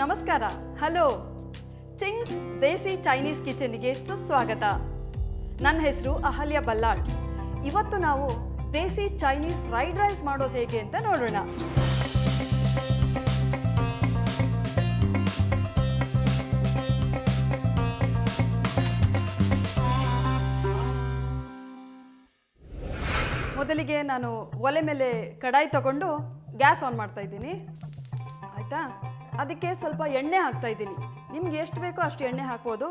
ನಮಸ್ಕಾರ. Hello. Ching's desi Chinese ಕಿಚನ್ಗೆ ಸುಸ್ವಾಗತ. ನನ್ನ ಹೆಸರು ಅಹಲ್ಯ ಬಲ್ಲಾಳ್. ಇವತ್ತು ನಾವು ದೇಸಿ ಚೈನೀಸ್ ಫ್ರೈಡ್ ರೈಸ್ ಮಾಡೋದು ಹೇಗೆ ಅಂತ ನೋಡೋಣ. ಮೊದಲಿಗೆ ನಾನು ಒಲೆ ಮೇಲೆ ಕಡಾಯಿ ತಗೊಂಡು ಗ್ಯಾಸ್ ಆನ್ ಮಾಡ್ತಾ ಇದ್ದೀನಿ. ಆಯಿತಾ? ಅದಕ್ಕೆ ಸ್ವಲ್ಪ ಎಣ್ಣೆ ಹಾಕ್ತಾ ಇದ್ದೀನಿ. ನಿಮ್ಗೆ ಎಷ್ಟು ಬೇಕೋ ಅಷ್ಟು ಎಣ್ಣೆ ಹಾಕ್ಬೋದು.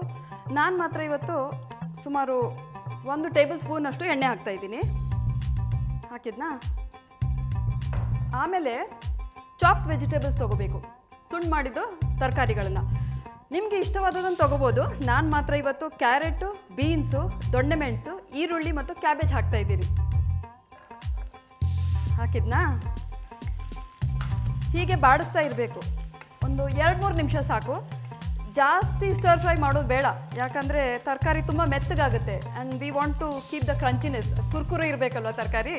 ನಾನು ಮಾತ್ರ ಇವತ್ತು ಸುಮಾರು ಒಂದು ಟೇಬಲ್ ಸ್ಪೂನ್ ಅಷ್ಟು ಎಣ್ಣೆ ಹಾಕ್ತಾ ಇದ್ದೀನಿ. ಹಾಕಿದ್ನಾ? ಆಮೇಲೆ ಚಾಪ್ಡ್ ವೆಜಿಟೇಬಲ್ಸ್ ತೊಗೋಬೇಕು. ತುಂಡು ಮಾಡಿದ್ದು ತರಕಾರಿಗಳನ್ನು. ನಿಮಗೆ ಇಷ್ಟವಾದದನ್ನು ತೊಗೋಬೋದು. ನಾನು ಮಾತ್ರ ಇವತ್ತು ಕ್ಯಾರೆಟು, ಬೀನ್ಸು ದೊಣ್ಣೆ ಮೆಣಸು ಈರುಳ್ಳಿ ಮತ್ತು ಕ್ಯಾಬೇಜ್ ಹಾಕ್ತಾ ಇದ್ದೀನಿ. ಹಾಕಿದ್ನಾ? ಹೀಗೆ ಬಾಡಿಸ್ತಾ ಇರಬೇಕು. ಒಂದು ಎರಡು ಮೂರು ನಿಮಿಷ ಸಾಕು. ಜಾಸ್ತಿ ಸ್ಟರ್ ಫ್ರೈ ಮಾಡೋದು ಬೇಡ. ಯಾಕಂದರೆ ತರಕಾರಿ ತುಂಬ ಮೆತ್ತಗಾಗುತ್ತೆ. And we want to keep the crunchiness ಕುರ್ಕುರು ಇರಬೇಕಲ್ವ ತರಕಾರಿ?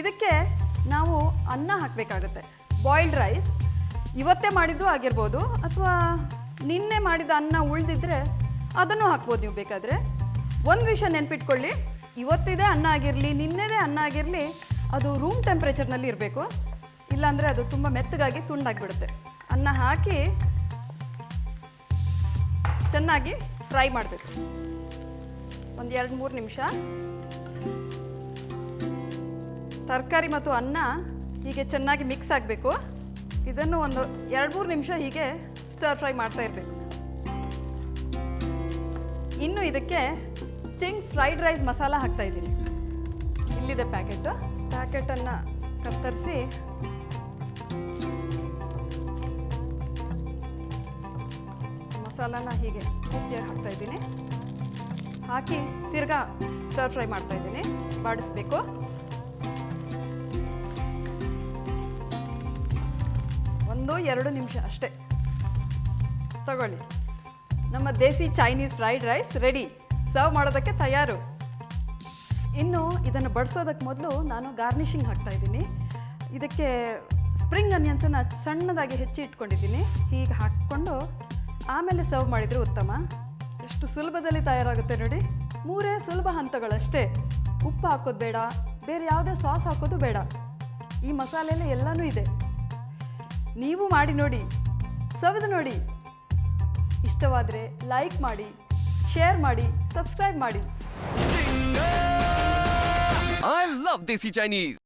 ಇದಕ್ಕೆ ನಾವು ಅನ್ನ ಹಾಕಬೇಕಾಗುತ್ತೆ. ಬಾಯ್ಲ್ಡ್ ರೈಸ್ ಇವತ್ತೇ ಮಾಡಿದ್ದು ಆಗಿರ್ಬೋದು. ಅಥವಾ ನಿನ್ನೆ ಮಾಡಿದ ಅನ್ನ ಉಳಿದಿದ್ರೆ ಅದನ್ನು ಹಾಕ್ಬೋದು ನೀವು ಬೇಕಾದರೆ. ಒಂದು ವಿಷಯ ನೆನ್ಪಿಟ್ಕೊಳ್ಳಿ. ಇವತ್ತಿದೆ ಅನ್ನ ಆಗಿರಲಿ ನಿನ್ನೆದೇ ಅನ್ನ ಆಗಿರಲಿ, ಅದು ರೂಮ್ ಟೆಂಪ್ರೇಚರ್ನಲ್ಲಿ ಇರಬೇಕು. ಇಲ್ಲಾಂದರೆ ಅದು ತುಂಬ ಮೆತ್ತಗಾಗಿ ತುಂಡಾಗಿಬಿಡುತ್ತೆ. ಅನ್ನ ಹಾಕಿ ಚೆನ್ನಾಗಿ ಫ್ರೈ ಮಾಡಬೇಕು. ಒಂದು ಎರಡು ಮೂರು ನಿಮಿಷ. ತರಕಾರಿ ಮತ್ತು ಅನ್ನ ಹೀಗೆ ಚೆನ್ನಾಗಿ ಮಿಕ್ಸ್ ಆಗಬೇಕು. ಇದನ್ನು ಒಂದು ಎರಡು ಮೂರು ನಿಮಿಷ ಹೀಗೆ ಸ್ಟರ್ ಫ್ರೈ ಮಾಡ್ತಾ ಇರಬೇಕು. ಇನ್ನು ಇದಕ್ಕೆ ಚಿಂಗ್ಸ್ ಫ್ರೈಡ್ ರೈಸ್ ಮಸಾಲ ಹಾಕ್ತಾ ಇದ್ದೀನಿ. ಇಲ್ಲಿದೆ ಪ್ಯಾಕೆಟ್ ಪ್ಯಾಕೆಟನ್ನು ಕತ್ತರಿಸಿ ಮಸಾಲಾನ ಹೀಗೆ ಪೂರ್ತಿಯಾಗಿ ಹಾಕ್ತಾ ಇದ್ದೀನಿ. ಹಾಕಿ ತಿರ್ಗಾ ಸ್ಟರ್ ಫ್ರೈ ಮಾಡ್ತಾ ಇದ್ದೀನಿ. ಬಾಡಿಸ್ಬೇಕು. ಒಂದು, ಎರಡು ನಿಮಿಷ ಅಷ್ಟೇ. ತಗೊಳ್ಳಿ. ನಮ್ಮ desi Chinese fried rice ready serve ಮಾಡೋದಕ್ಕೆ ತಯಾರು. ಇನ್ನು ಇದನ್ನು ಬಡಿಸೋದಕ್ಕೆ ಮೊದಲು ನಾನು ಗಾರ್ನಿಷಿಂಗ್ ಹಾಕ್ತಾ ಇದ್ದೀನಿ. ಇದಕ್ಕೆ ಸ್ಪ್ರಿಂಗ್ ಅನಿಯನ್ಸನ್ನು ಸಣ್ಣದಾಗಿ ಹೆಚ್ಚಿ ಇಟ್ಕೊಂಡಿದ್ದೀನಿ. ಹೀಗೆ ಹಾಕ್ಕೊಂಡು ಆಮೇಲೆ ಸರ್ವ್ ಮಾಡಿದರೆ ಉತ್ತಮ. ಎಷ್ಟು ಸುಲಭದಲ್ಲಿ ತಯಾರಾಗುತ್ತೆ ನೋಡಿ. ಮೂರೇ ಸುಲಭ ಹಂತಗಳಷ್ಟೇ. ಉಪ್ಪು ಹಾಕೋದು ಬೇಡ, ಬೇರೆ ಯಾವುದೇ ಸಾಸ್ ಹಾಕೋದು ಬೇಡ. ಈ ಮಸಾಲೆಯಲ್ಲೇ ಎಲ್ಲನೂ ಇದೆ. ನೀವು ಮಾಡಿ ನೋಡಿ, ಸವಿದು ನೋಡಿ. ಇಷ್ಟವಾದರೆ ಲೈಕ್ ಮಾಡಿ ಶೇರ್ ಮಾಡಿ ಸಬ್ಸ್ಕ್ರೈಬ್ ಮಾಡಿ. I love Desi Chinese.